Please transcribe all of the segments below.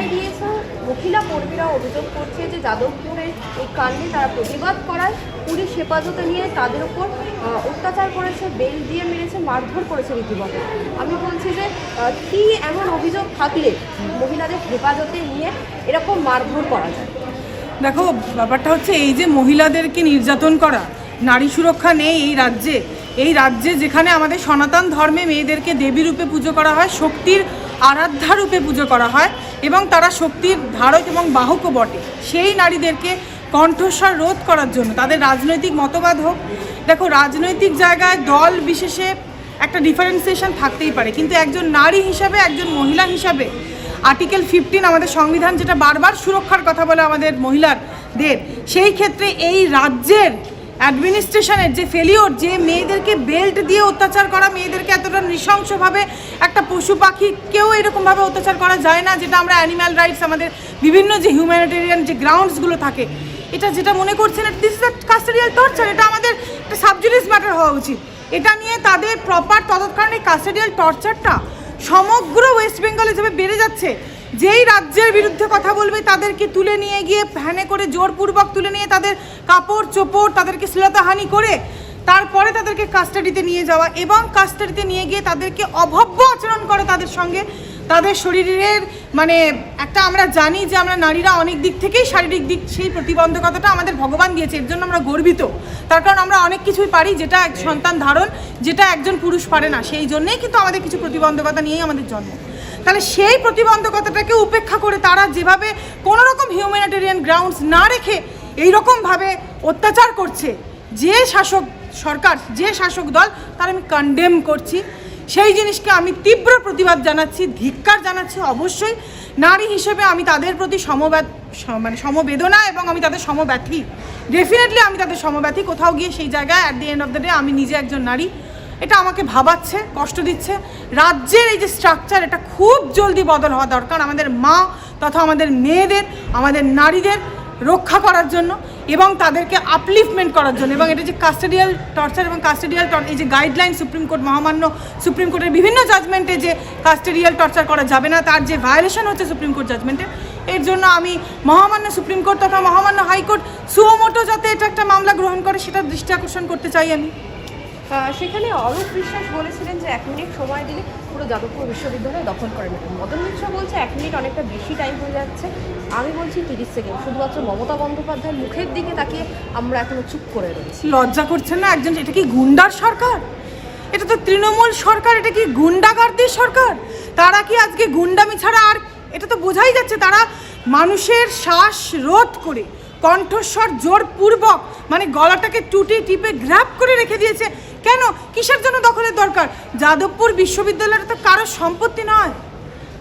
থানায় দিয়েছে। মহিলা কর্মীরা অভিযোগ করছে যে যাদবপুরের এই কাণ্ডে তারা প্রতিবাদ করায়। পুলিশ হেফাজতে নিয়ে তাদের উপর অত্যাচার করেছে, বেল দিয়ে মেরেছে, মারধর করেছে রীতিমতো। আমি বলছি যে কি এমন অভিযোগ থাকলে মহিলাদের হেফাজতে নিয়ে এরকম মারধর করা যায়? দেখো, ব্যাপারটা হচ্ছে এই যে মহিলাদেরকে নির্যাতন করা, নারী সুরক্ষা নেই এই রাজ্যে। এই রাজ্যে যেখানে আমাদের সনাতন ধর্মে মেয়েদেরকে দেবী রূপে পুজো করা হয়, শক্তির আরাধ্যা রূপে পুজো করা হয় এবং তারা শক্তির ধারক এবং বাহকও বটে। সেই নারীদেরকে কণ্ঠস্বর রোধ করার জন্য তাদের রাজনৈতিক মতবাদ হোক, দেখো রাজনৈতিক জায়গায় দল বিশেষে একটা ডিফারেন্সিয়েশন থাকতেই পারে। কিন্তু একজন নারী হিসাবে, একজন মহিলা হিসাবে আর্টিকেল ফিফটিন আমাদের সংবিধান যেটা বারবার সুরক্ষার কথা বলে আমাদের মহিলাদের, সেই ক্ষেত্রে এই রাজ্যের অ্যাডমিনিস্ট্রেশনের যে ফেলিওর যে মেয়েদেরকে বেল্ট দিয়ে অত্যাচার করা, মেয়েদেরকে এতটা নৃশংসভাবে একটা পশু পাখিকেও এরকমভাবে অত্যাচার করা যায় না, যেটা আমরা অ্যানিম্যাল রাইটস আমাদের বিভিন্ন যে হিউম্যানিটেরিয়ান যে গ্রাউন্ডসগুলো থাকে, এটা যেটা মনে করছেন দিস ইজ কাস্টাডিয়াল টর্চার এটা আমাদের একটা সাবজুডিস ম্যাটার হওয়া উচিত। এটা নিয়ে তাদের প্রপার তৎক্ষণাৎ এই কাস্টাডিয়াল টর্চারটা সমগ্র ওয়েস্ট বেঙ্গলে যেভাবে বেড়ে যাচ্ছে যেই রাজ্যের বিরুদ্ধে কথা বলবে তাদেরকে তুলে নিয়ে গিয়ে ভ্যানে করে জোরপূর্বক তুলে নিয়ে তাদের কাপড় চোপড় তাদেরকে শ্লীলতাহানি করে তারপরে তাদেরকে কাস্টাডিতে নিয়ে যাওয়া এবং কাস্টাডিতে নিয়ে গিয়ে তাদেরকে অভব্য আচরণ করে তাদের সঙ্গে। তাদের শরীরের মানে একটা আমরা জানি যে আমরা নারীরা অনেক দিক থেকেই শারীরিক দিক সেই প্রতিবন্ধকতাটা আমাদের ভগবান দিয়েছে, এর জন্য আমরা গর্বিত। তার কারণ আমরা অনেক কিছুই পারি যেটা এক সন্তান ধারণ, যেটা একজন পুরুষ পারে না। সেই জন্যেই কিন্তু আমাদের কিছু প্রতিবন্ধকতা নিয়েই আমাদের জন্ম। তাহলে সেই প্রতিবন্ধকতাটাকে উপেক্ষা করে তারা যেভাবে কোনো রকম হিউম্যানিটেরিয়ান গ্রাউন্ডস না রেখে এইরকমভাবে অত্যাচার করছে, যে শাসক সরকার, যে শাসক দল, তার আমি কন্ডেম করছি। সেই জিনিসকে আমি তীব্র প্রতিবাদ জানাচ্ছি, ধিক্কার জানাচ্ছি অবশ্যই। নারী হিসেবে আমি তাদের প্রতি সমব্যা স- মানে সমবেদনা এবং আমি তাদের সমব্যাথী। ডেফিনেটলি আমি তাদের সমব্যাথী। কোথাও গিয়ে সেই জায়গায় at the end of the day আমি নিজে একজন নারী। এটা আমাকে ভাবাচ্ছে, কষ্ট দিচ্ছে। রাজ্যের এই যে স্ট্রাকচার এটা খুব জলদি বদল হওয়া দরকার আমাদের মা তথা আমাদের মেয়েদের, আমাদের নারীদের রক্ষা করার জন্য এবং তাদেরকে আপলিফমেন্ট করার জন্য। এবং এটা যে কাস্টাডিয়াল টর্চার এবং কাস্টাডিয়াল এই যে গাইডলাইন সুপ্রিম কোর্ট, মহামান্য সুপ্রিম কোর্টের বিভিন্ন জাজমেন্টে যে কাস্টাডিয়াল টর্চার করা যাবে না, তার যে ভায়োলেশন হচ্ছে সুপ্রিম কোর্ট জাজমেন্টে এর জন্য আমি মহামান্য সুপ্রিম কোর্ট তথা মহামান্য হাইকোর্ট সুমোটো যাতে এটা একটা মামলা গ্রহণ করে সেটা দৃষ্টি আকর্ষণ করতে চাই আমি। সেখানে অরূপ বিশ্বাস বলেছিলেন যে এক মিনিট সময় দিলে পুরো যাদবপুর বিশ্ববিদ্যালয় দখল করে নেবেন মদন মিশ্র বলছে, এক মিনিট অনেকটা বেশি টাইম হয়ে যাচ্ছে। আমি বলছি, তিরিশ সেকেন্ড। শুধুমাত্র মমতা বন্দ্যোপাধ্যায়ের মুখের দিকে তাকিয়ে আমরা এখনও চুপ করে রয়েছি। লজ্জা করছেন না একজন এটা কি গুন্ডার সরকার? এটা তো তৃণমূল সরকার, এটা কি গুন্ডাগারদের সরকার? তারা কি আজকে গুন্ডামি ছাড়া আর এটা তো বোঝাই যাচ্ছে, তারা মানুষের শ্বাস রোধ করে, কণ্ঠস্বর জোরপূর্বক মানে গলাটাকে টুটে টিপে গ্র্যাপ করে রেখে দিয়েছে। কেন? কিসের জন্য দখলের দরকার? যাদবপুর বিশ্ববিদ্যালয়টা তো কারোর সম্পত্তি নয়।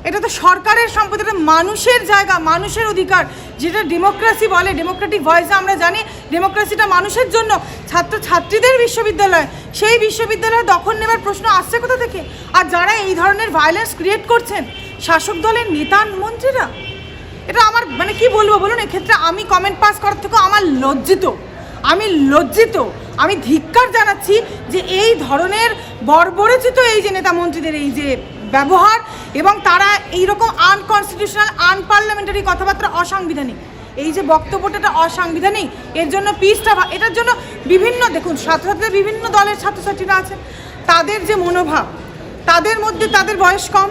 এটা তো সরকারের সম্পত্তি, এটা মানুষের জায়গা, মানুষের অধিকার। যেটা ডেমোক্রেসি বলে, ডেমোক্রেটিক ভয়েসে আমরা জানি, ডেমোক্রেসিটা মানুষের জন্য। ছাত্র ছাত্রীদের বিশ্ববিদ্যালয়, সেই বিশ্ববিদ্যালয়ে দখল নেবার প্রশ্ন আসছে কোথা থেকে? আর যারা এই ধরনের ভায়োলেন্স ক্রিয়েট করছেন, শাসক দলের নেতা মন্ত্রীরা? এটা আমার মানে কি বলব বলুন? এক্ষেত্রে আমি কমেন্ট পাস করার থেকেও আমার লজ্জিত। আমি লজ্জিত আমি ধিক্কার জানাচ্ছি যে এই ধরনের বর্বরচিত এই যে নেতা মন্ত্রীদের এই যে ব্যবহার এবং তারা এইরকম আনকনস্টিটিউশনাল আনপার্লামেন্টারি কথাবার্তা অসাংবিধানিক। এই যে বক্তব্যটা অসাংবিধানিক, এর জন্য পিসটা এটার জন্য বিভিন্ন, দেখুন ছাত্রছাত্রীদের বিভিন্ন দলের ছাত্রছাত্রীরা আছে। তাদের যে মনোভাব, তাদের মধ্যে তাদের বয়স কম,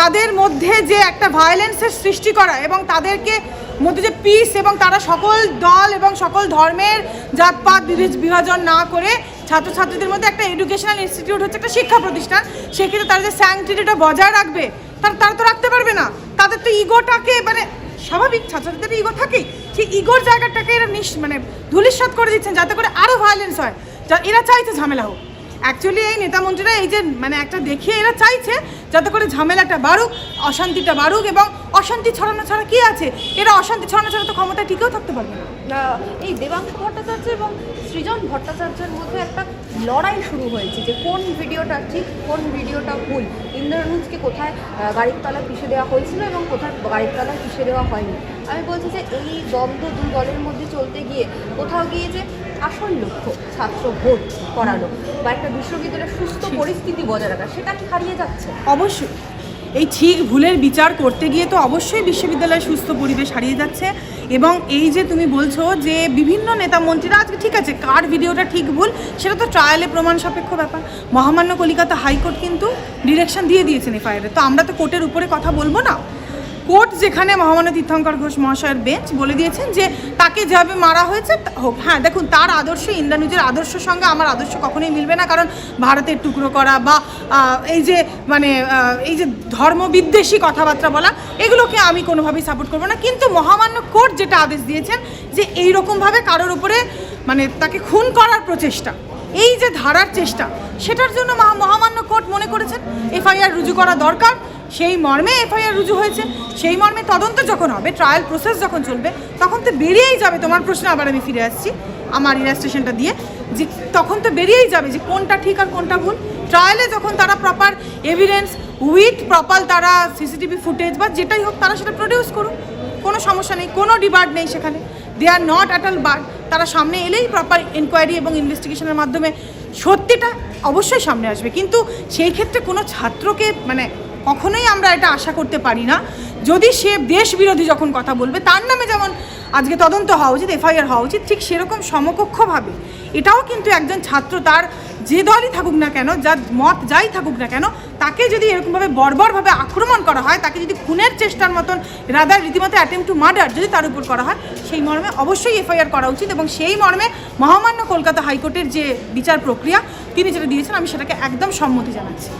তাদের মধ্যে যে একটা ভায়োলেন্সের সৃষ্টি করা এবং তাদেরকে মধ্যে যে পিস এবং তারা সকল দল এবং সকল ধর্মের জাতপাত বিভেজ- বিভাজন না করে ছাত্রছাত্রীদের মধ্যে একটা এডুকেশনাল ইনস্টিটিউট হচ্ছে একটা শিক্ষা প্রতিষ্ঠান। সেক্ষেত্রে তারা যে স্যাংটিটিটা বজায় রাখবে, তারা তারা তো রাখতে পারবে না। তাদের তো ইগোটাকে মানে স্বাভাবিক, ছাত্রছাত্রীদের ইগো থাকেই। সেই ইগোর জায়গাটাকে এরা নিঃ মানে ধুলিস্বাদ করে দিচ্ছেন যাতে করে আরও ভায়োলেন্স হয়। যা এরা চাইছে ঝামেলা হোক। অ্যাকচুয়ালি এই নেতা নেতামন্ত্রীরা এই যে মানে একটা দেখিয়ে এরা চাইছে যাতে করে ঝামেলাটা বাড়ুক, অশান্তিটা বাড়ুক এবং অশান্তি ছড়ানো ছাড়া কি আছে? এরা অশান্তি ছড়ানো ছাড়া তো ক্ষমতা টিকেও থাকতে পারবে না। এই দেবাংশু ভট্টাচার্য এবং সৃজন ভট্টাচার্যের মধ্যে একটা লড়াই শুরু হয়েছে যে কোন ভিডিওটা ঠিক, কোন ভিডিওটা ভুল। ইন্দ্রানুজকে কোথায় গাড়ির তলায় পিষে দেওয়া হয়েছিল এবং কোথায় গাড়ির তলায় পিষে দেওয়া হয়নি। আমি বলছি যে এই দ্বন্দ্ব দুই দলের মধ্যে চলতে গিয়ে কোথাও গিয়ে যে আসল লক্ষ্য ছাত্র ভোট করানো বা একটা বিশ্ববিদ্যালয়ের সুস্থ পরিস্থিতি বজায় রাখা সেটা কি হারিয়ে যাচ্ছে? অবশ্যই। এই ঠিক ভুলের বিচার করতে গিয়ে তো অবশ্যই বিশ্ববিদ্যালয়ের সুস্থ পরিবেশ হারিয়ে যাচ্ছে এবং এই যে তুমি বলছো যে বিভিন্ন নেতা মন্ত্রীরা আজকে ঠিক আছে কার ভিডিওটা ঠিক ভুল সেটা তো ট্রায়ালে প্রমাণ সাপেক্ষ ব্যাপার। মহামান্য কলিকাতা হাইকোর্ট কিন্তু ডিরেকশন দিয়ে দিয়েছেন এফআইআরে তো আমরা তো কোর্টের উপরে কথা বলব না। কোর্ট যেখানে মহামান্য তীর্থঙ্কর ঘোষ মহাশয়ের বেঞ্চ বলে দিয়েছেন যে তাকে যেভাবে মারা হয়েছে হোক হ্যাঁ দেখুন, তার আদর্শ ইন্দ্রানুজের আদর্শের সঙ্গে আমার আদর্শ কখনোই মিলবে না, কারণ ভারতের টুকরো করা বা এই যে মানে এই যে ধর্মবিদ্বেষী কথাবার্তা বলা, এগুলোকে আমি কোনোভাবেই সাপোর্ট করব না। কিন্তু মহামান্য কোর্ট যেটা আদেশ দিয়েছেন যে এই রকমভাবে কারোর উপরে মানে তাকে খুন করার প্রচেষ্টা, এই যে ধারার চেষ্টা, সেটার জন্য মহা- মহামান্য কোর্ট মনে করেছেন, এফআইআর রুজু করা দরকার। সেই মর্মে এফআইআর রুজু হয়েছে, সেই মর্মে তদন্ত যখন হবে ট্রায়াল প্রসেস যখন চলবে, তখন তো বেরিয়েই যাবে তোমার প্রশ্ন, আবার আমি ফিরে আসছি আমার ইলাস্ট্রেশনটা দিয়ে, যে তখন তো বেরিয়েই যাবে যে কোনটা ঠিক আর কোনটা ভুল। ট্রায়ালে যখন তারা প্রপার এভিডেন্স উইথ প্রপার তারা সিসিটিভি ফুটেজ বা যেটাই হোক তারা সেটা প্রডিউস করুক, কোনো সমস্যা নেই, কোনো ডিবার্ড নেই সেখানে। They are not at all bar তারা সামনে এলেই প্রপার ইনকোয়ারি এবং ইনভেস্টিগেশনের মাধ্যমে সত্যিটা অবশ্যই সামনে আসবে। কিন্তু সেই ক্ষেত্রে কোনো ছাত্রকে মানে কখনোই আমরা এটা আশা করতে পারি না। যদি সে দেশ বিরোধী যখন কথা বলবে, তার নামে যেমন আজকে তদন্ত হওয়া উচিত, এফআইআর হওয়া উচিত, ঠিক সেরকম সমকক্ষভাবে। এটাও কিন্তু একজন ছাত্র তার যে দলই থাকুক না কেন, যার মত যাই থাকুক না কেন, তাকে যদি এরকমভাবে বর্বরভাবে আক্রমণ করা হয়, তাকে যদি খুনের চেষ্টার মতন রাদার রীতিমতো অ্যাটেম্প টু মার্ডার যদি তার উপর করা হয়, সেই মর্মে অবশ্যই এফআইআর করা উচিত এবং সেই মর্মে মহামান্য কলকাতা হাইকোর্টের যে বিচার প্রক্রিয়া, তিনি যেটা দিয়েছেন, আমি সেটাকে একদম সম্মতি জানাচ্ছি।